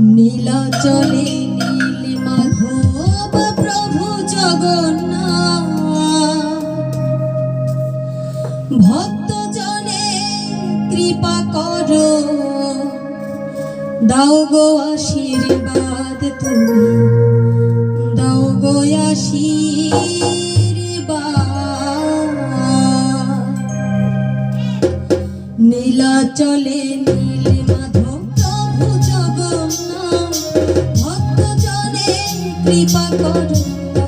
নীলাচলে নীল মাধব প্রভু জগন্নাথ। ভক্ত জনে কৃপা করো। দাও গো আশীর্বাদ তুমি। দাও গো আশীর্বাদ। নীলাচলে নীল মাধব কৃপা করো।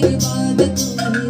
की बात तूने